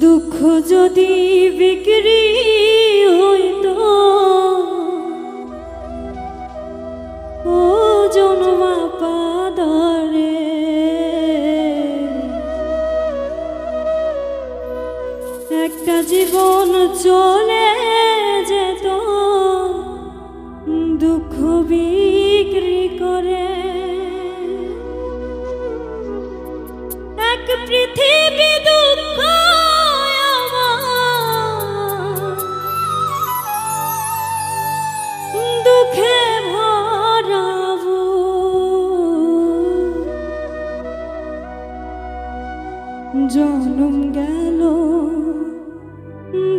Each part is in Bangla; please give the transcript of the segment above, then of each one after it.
দুঃখ যদি বিক্রি হইত ও জনমা পাদরে একটা জীবন চলে জনম গেল।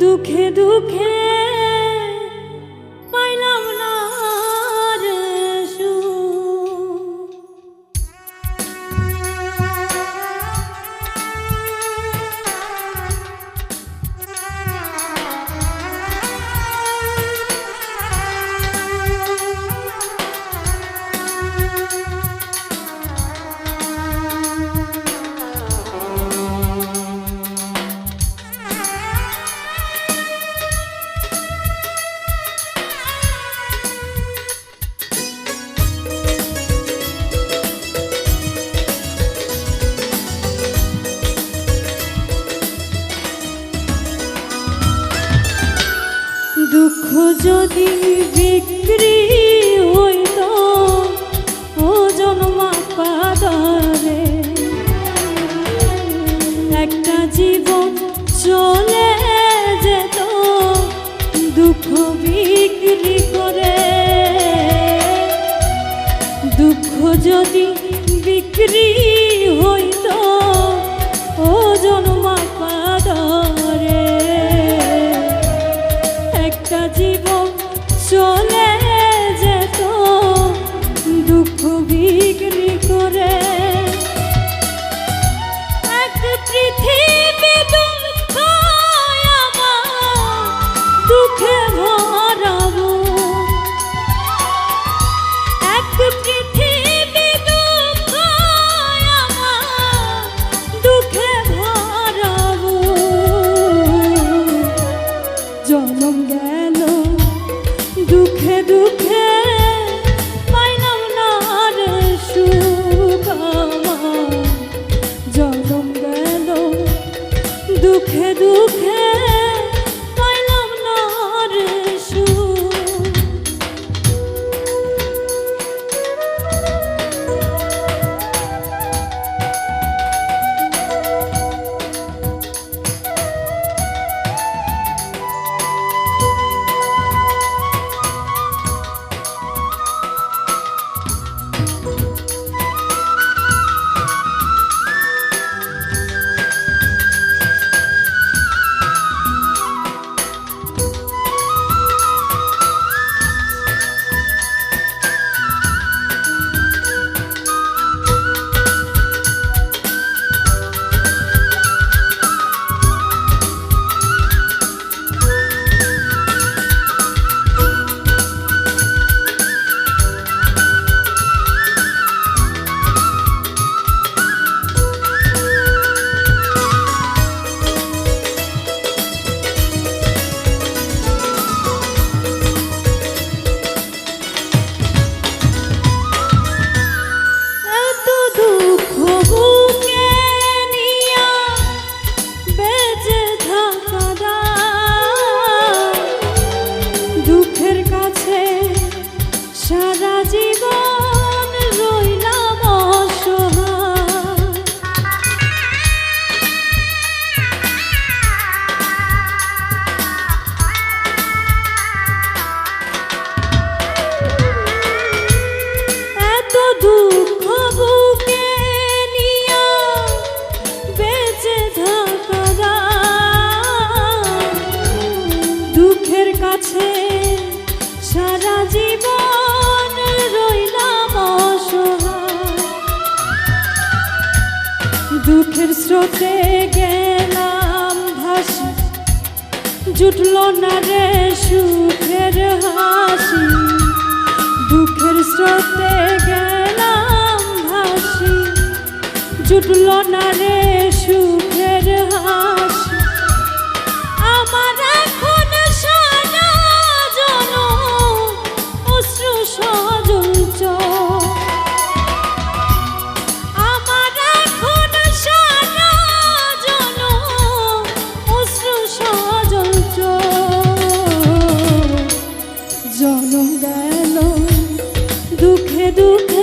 দুঃখে দুঃখে দুঃখ যদি বিক্রি হইত, ও জন্মা পাদরে। একটা জীবন চলে যেত, দুঃখ বিক্রি করে। দুঃখ যদি বিক্রি দুঃখের স্রোতে গেলাম ভাসি। জুটল না রে সুখের হাসি। দুঃখের স্রোতে গেলাম ভাসি। জুটল না রে সুখের হাসি। গেল দুঃখে দুঃখে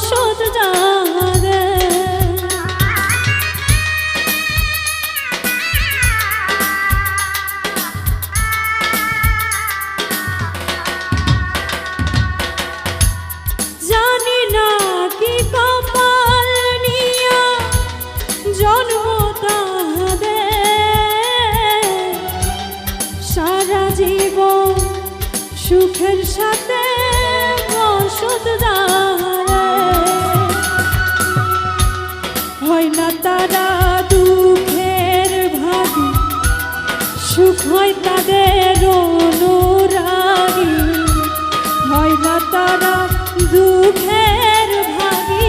বসত যাদের জানি না কি কপাল নিয়া সুখের তারা দুঃখের ভাবি সুখ হয় তাদের অনুরাগী। হয় না তারা দুঃখের ভাবি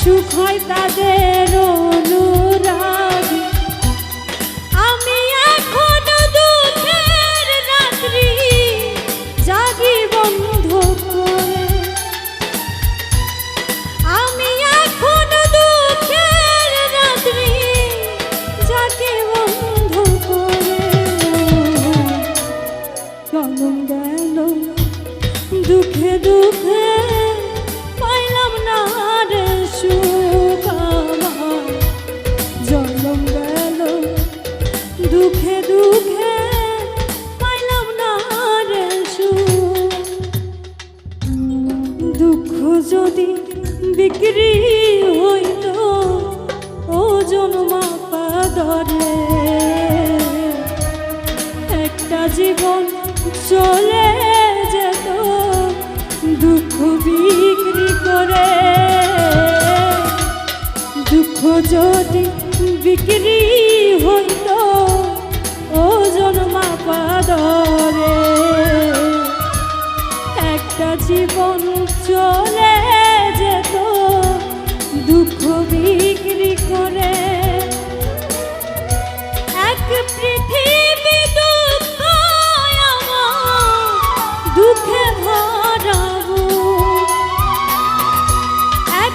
সুখ হয় তাদের মাপা ধরে। একটা জীবন চলে যেত, দুঃখ বিক্রি করে। দুঃখ যদি বিক্রি হইত, ওজন মাপা ধরে। একটা জীবন চলে হারাবো এক